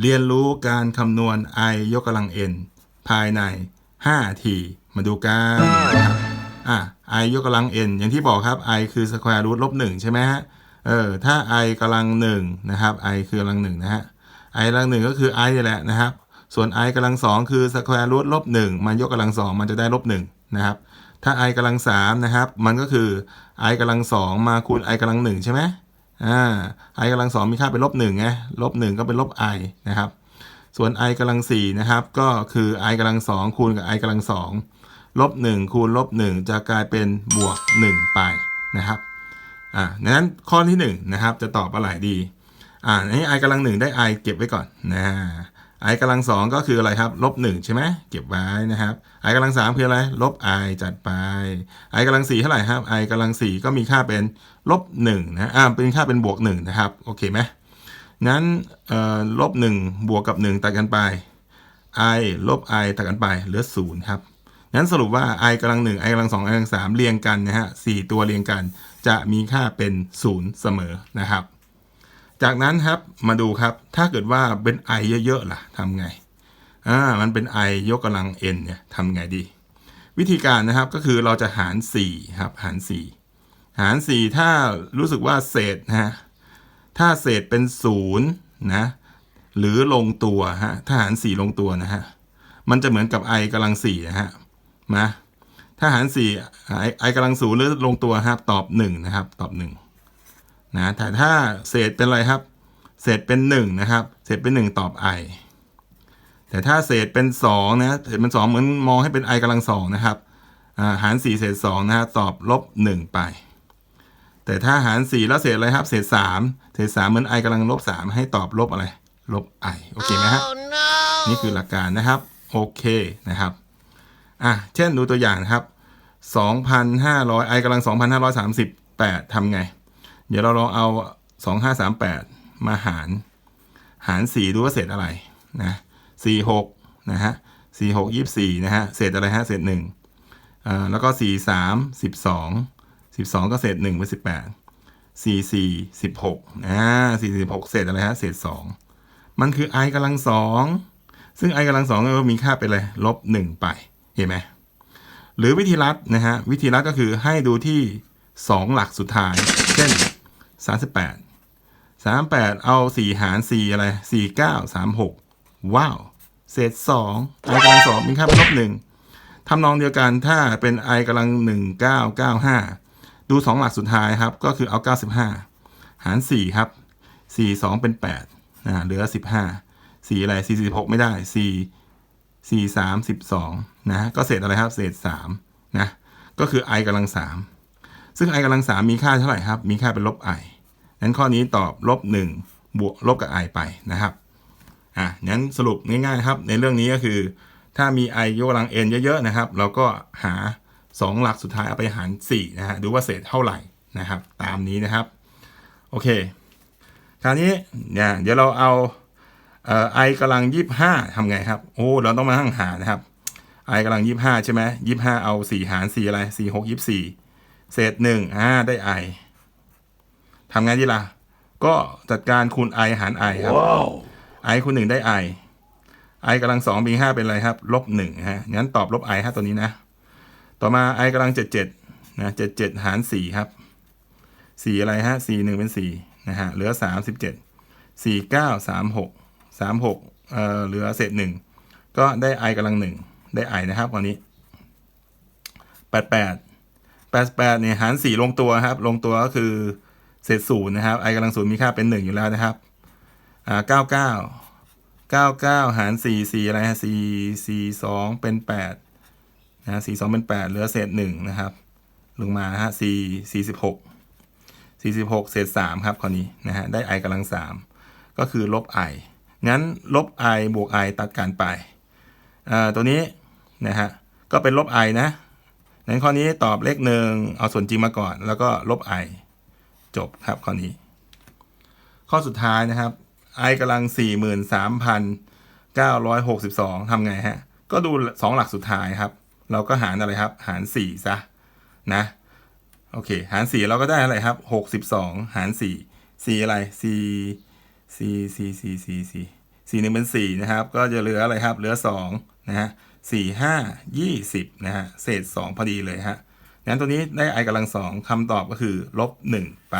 เรียนรู้การคำนวณ i ยกกำลัง n ภายใน 5 ที มาดูกันนะครับอะ i ยกกำลัง n อย่างที่บอกครับ i คือ square root ลบ1ใช่ไหมฮะ เออ ถ้า i กำลัง1นะครับ i คือกำลัง1นะฮะ i กำลัง1ก็คือ i นี่แหละนะครับ ส่วน i กำลัง2คือ square root ลบ1มันยกกำลัง2มันจะได้ลบ1นะครับ ถ้า i กำลัง3นะครับ มันก็คือ i กำลัง2มาคูณ i กำลัง1ใช่ไหม อ่า i กำลัง2มีค่าเป็นลบ1ไงลบ1ก็เป็นลบ i นะครับ ส่วน i กำลัง4นะครับก็คือ i กำลัง2คูณกับ i กำลัง2ลบ1คูณลบ1จะกลายเป็นบวก1ไปนะครับอ่าดังนั้นข้อที่1นะครับจะตอบอะไรดีอ่าอันนี้ i กำลัง1ได้ i เก็บไว้ก่อนนะ i กำลัง2ก็คืออะไรครับลบ1ใช่ไหมเก็บไว้นะครับ i กำลัง3คืออะไร ลบ i จัดไป i กำลัง4เท่าไหร่ครับ i กำลัง4ก็มีค่าเป็นลบ1นะอ่าเป็นค่าเป็นบวก1นะครับโอเคไหมนั้นเอ่อลบ1บวกกับ1ตัดกันไป i ลบ i ตัดกันไปเหลือ0ครับงั้นสรุปว่า i กำลัง1 i กำลัง2 i กำลัง3เรียงกันนะฮะ4ตัวเรียงกัน จะมีค่าเป็น0เสมอนะครับ จากนั้นครับมาดูครับถ้าเกิดว่าเป็น i เยอะๆล่ะทำไงอ่ามันเป็น i ยกกำลัง n เนี่ยทำไงดี วิธีการนะครับก็คือเราจะหาร4ครับหาร 4 หาร 4 ถ้ารู้สึกว่าเศษนะถ้าเศษเป็น0นะหรือลงตัวฮะถ้าหาร 4 ลงตัวนะฮะมันจะเหมือนกับ i กำลัง4นะฮะมาถ้าหาร4 i i กำลัง0หรือลงตัวครับตอบ1นะครับตอบ1 นะแต่ถ้าเศษเป็นอะไรครับ เศษเป็น1นะครับเศษเป็น 1 ตอบ i แต่ถ้าเศษเป็น2นะเศษเป็น 2 เหมือนมองให้เป็น i กำลัง2นะครับอ่าหาร4เศษ2นะฮะตอบลบ1ไป แต่ถ้าหาร4แล้วเศษอะไรครับ เศษ3เศษ3เหมือน i กำลังลบ3ให้ตอบลบอะไร ลบ i โอเคไหมฮะนี่คือหลักการนะครับโอเคนะครับอะเช่นดูตัวอย่างนะครับ 2,500 i กำลัง 2,538ทำไง เดี๋ยวเราลองเอา2538มแปดมาหาร หาร4ดูว่าเศษอะไรนะสี่หกนะฮะสี่หกยี่สี่นะฮะเศษอะไรฮะเศษหนึ่งอ่าแล้วก็สี่สามสิบสองสิบสองก็เศษหนึ่งเป็นสิบแปดสี่สี่สิบหกอ่าสี่สิบหกเศษอะไรฮะเศษสองมันคือ i กำลังสองซึ่ง i กำลังสองก็มีค่าเป็นอะไรลบหนึ่งไปเห็นไหมหรือวิธีลัดนะฮะวิธีลัดก็คือให้ดูที่สองหลักสุดท้าย เช่น สามสิบแปดสามแปดเอาสี่หารสี่อะไรสี่เก้าสามหกว้าว เศษสอง i กำลังสองมีค่าเป็นลบหนึ่งทำนองเดียวกันถ้าเป็น i กำลังหนึ่งเก้าเก้าห้าดูสองหลักสุดท้ายครับ ก็คือเอาเก้าสิบห้าหารสี่ครับสี่สองเป็นแปดนะเหลือสิบห้าสี่อะไรสี่สิบหกไม่ได้สี่สี่สามสิบสองนะ ก็เศษอะไรครับ เศษสามนะ ก็คือ i กำลังสาม ซึ่ง i กำลังสามมีค่าเท่าไหร่ครับ มีค่าเป็นลบ i นั้นข้อนี้ตอบลบหนึ่งบวกลบกับ i ไปนะครับอะงั้นสรุปง่ายๆครับ ในเรื่องนี้ก็คือ ถ้ามี i ยกกำลัง n เยอะๆนะครับ เราก็หา 2 หลักสุดท้ายเอาไปหาร4นะฮะดูว่าเศษเท่าไหร่นะครับ ตามนี้นะครับ โอเค คราวนี้เนี่ยเดี๋ยวเราเอาเอ่อ i กำลัง 25ทำไงครับ โอ้เราต้องมาหั่งหารนะครับ i กำลัง 25 ใช่ไหม25 เอา 4 หาร 4 อะไร 4 6 24 เศษ1อ่าได้ i ทำไงดีล่ะก็จัดการคูณ i หาร i ครับ i คูณหนึ่งได้ i i กำลังสองมีห้าเป็นอะไรครับ ลบหนึ่งฮะงั้นตอบลบ i ฮะตัวนี้นะ ต่อมา i กำลังเจ็ดเจ็ดนะเจ็ดเจ็ดหารสี่ครับสี่อะไรฮะสี่หนึ่งเป็นสี่นะฮะเหลือสามสิบเจ็ดสี่เก้าสามหกสามหกเอ่อเหลือเศษหนึ่งก็ได้ i กำลังหนึ่งได้ i นะครับวันนี้แปดแปด แปดแปดเนี่ยหารสี่ลงตัวครับ ลงตัวก็คือเศษศูนย์นะครับ i กำลังศูนย์มีค่าเป็นหนึ่งอยู่แล้วนะครับอ่าเก้าเก้าเก้าเก้าหารสี่สี่อะไรฮะสี่สี่สองเป็นแปดนะสี่สองเป็นแปดเหลือเศษหนึ่งนะครับ ลงมาฮะสี่สี่สิบหกสี่สิบหกเศษสามครับคราวนี้นะฮะ ได้ i กำลังสามก็คือลบ i งั้นลบ i บวก i ตัดกันไปอ่าตัวนี้นะฮะ ก็เป็นลบ i นะ งั้นข้อนี้ตอบเลขหนึ่งเอาส่วนจริงมาก่อน แล้วก็ลบ i จบครับข้อนี้ ข้อสุดท้ายนะครับ i กำลัง 43,962ทำไงฮะ ก็ดู 2 หลักสุดท้ายครับ เราก็หารอะไรครับ หาร 4 ซะ นะ โอเค หาร 4 เราก็ได้อะไรครับ 62 หาร 4 4 อะไร 4 4 4 4 4 4สี่หนึ่งเป็นสี่นะครับ ก็จะเหลืออะไรครับ เหลือสองนะฮะ สี่ห้ายี่สิบนะฮะ เศษสองพอดีเลยฮะงั้นตัวนี้ได้ i กำลังสองคำตอบก็คือ ลบหนึ่งไป